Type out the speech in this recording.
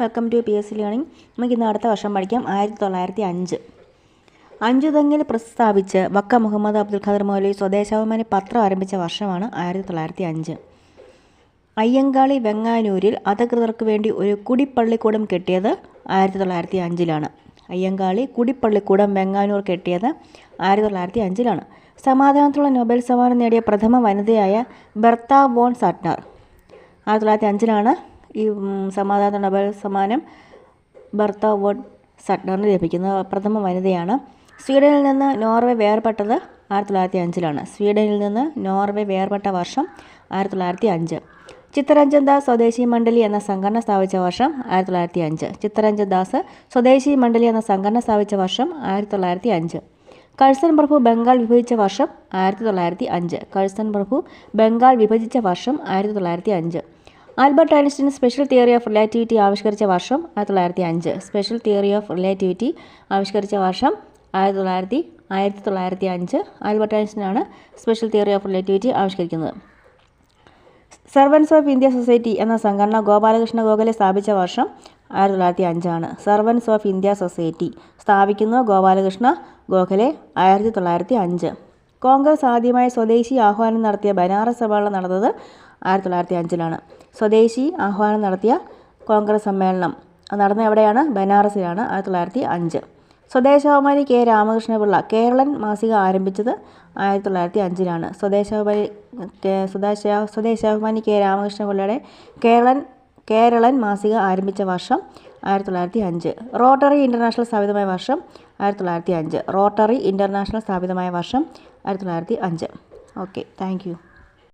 Welcome to P S C learning നമുക്ക് ഇന്ന് അടുത്ത വർഷം പഠിക്കാം. ആയിരത്തി തൊള്ളായിരത്തി അഞ്ച് അഞ്ചുതെങ്ങിൽ പ്രസ്താവിച്ച് വക്ക മുഹമ്മദ് അബ്ദുൽ ഖാദർ മൗലവി സ്വദേശാഭിമാനി പത്രം ആരംഭിച്ച വർഷമാണ് ആയിരത്തി തൊള്ളായിരത്തി അഞ്ച് അയ്യങ്കാളി വെങ്ങാനൂരിൽ അധികൃതർക്ക് വേണ്ടി ഒരു കുടിപ്പള്ളിക്കൂടം കെട്ടിയത് ആയിരത്തി തൊള്ളായിരത്തി അഞ്ചിലാണ് അയ്യങ്കാളി കുടിപ്പള്ളിക്കൂടം വെങ്ങാനൂർ കെട്ടിയത് ആയിരത്തി തൊള്ളായിരത്തി അഞ്ചിലാണ് സമാധാനത്തിലുള്ള നൊബേൽ സമ്മാനം നേടിയ പ്രഥമ വനിതയായ ബെർത്ത വോൺ സാറ്റ്നർ ആയിരത്തി തൊള്ളായിരത്തി അഞ്ചിലാണ് ഈ സമാധാന നൊബേൽ സമ്മാനം ബർത്ത അവാർഡ് സട്നറിന് ലഭിക്കുന്ന പ്രഥമ വനിതയാണ്. സ്വീഡനിൽ നിന്ന് നോർവേ വേർപെട്ടത് ആയിരത്തി തൊള്ളായിരത്തി അഞ്ചിലാണ് സ്വീഡനിൽ നിന്ന് നോർവേ വേർപെട്ട വർഷം ആയിരത്തി തൊള്ളായിരത്തി അഞ്ച് ചിത്തരഞ്ജൻ ദാസ് സ്വദേശി മണ്ഡലി എന്ന സംഘടന സ്ഥാപിച്ച വർഷം ആയിരത്തി തൊള്ളായിരത്തി അഞ്ച് ചിത്തരഞ്ജൻ ദാസ് സ്വദേശി മണ്ഡലി എന്ന സംഘടന സ്ഥാപിച്ച വർഷം ആയിരത്തി തൊള്ളായിരത്തി അഞ്ച് കഴ്സൺ പ്രഭു ബംഗാൾ വിഭജിച്ച വർഷം ആയിരത്തി തൊള്ളായിരത്തി അഞ്ച് കഴ്സൺ പ്രഭു ബംഗാൾ വിഭജിച്ച വർഷം ആയിരത്തി തൊള്ളായിരത്തി അഞ്ച് Albert Einstein special theory of relativity ആവിഷ്കരിച്ച വർഷം ആയിരത്തി തൊള്ളായിരത്തി അഞ്ച്. സ്പെഷ്യൽ തിയറി ഓഫ് റിലേറ്റിവിറ്റി ആവിഷ്കരിച്ച വർഷം ആയിരത്തി തൊള്ളായിരത്തി ആയിരത്തി തൊള്ളായിരത്തി അഞ്ച്. ആൽബർട്ട് ഐൻസ്റ്റീനാണ് സ്പെഷ്യൽ തിയറി ഓഫ് റിലേറ്റിവിറ്റി ആവിഷ്കരിക്കുന്നത്. സർവൻസ് ഓഫ് ഇന്ത്യ സൊസൈറ്റി എന്ന സംഘടന ഗോപാലകൃഷ്ണ ഗോഖലെ സ്ഥാപിച്ച വർഷം ആയിരത്തി തൊള്ളായിരത്തി അഞ്ചാണ്. സർവൻസ് ഓഫ് ഇന്ത്യ സൊസൈറ്റി സ്ഥാപിക്കുന്ന ഗോപാലകൃഷ്ണ ഗോഖലെ ആയിരത്തി തൊള്ളായിരത്തി അഞ്ച്. കോൺഗ്രസ് ആദ്യമായി സ്വദേശി ആഹ്വാനം നടത്തിയ ബനാറസ് സമ്മേളനം നടന്നത് ആയിരത്തി തൊള്ളായിരത്തി അഞ്ചിലാണ് സ്വദേശി ആഹ്വാനം നടത്തിയ കോൺഗ്രസ് സമ്മേളനം. അത് നടന്ന എവിടെയാണ്? ബനാറസിലാണ് ആയിരത്തി തൊള്ളായിരത്തി അഞ്ച് സ്വദേശാഭിമാനി കെ. രാമകൃഷ്ണപിള്ള കേരളൻ മാസിക ആരംഭിച്ചത് ആയിരത്തി തൊള്ളായിരത്തി അഞ്ചിലാണ് സ്വദേശാഭിമാനി സ്വദേശ സ്വദേശാഭിമാനി കെ. രാമകൃഷ്ണപിള്ളയുടെ കേരളൻ കേരളൻ മാസിക ആരംഭിച്ച വർഷം ആയിരത്തി തൊള്ളായിരത്തി അഞ്ച് റോട്ടറി ഇന്റർനാഷണൽ സ്ഥാപിതമായ വർഷം ആയിരത്തി തൊള്ളായിരത്തി അഞ്ച് റോട്ടറി ഇന്റർനാഷണൽ സ്ഥാപിതമായ വർഷം ആയിരത്തി തൊള്ളായിരത്തി അഞ്ച് ഓക്കെ താങ്ക്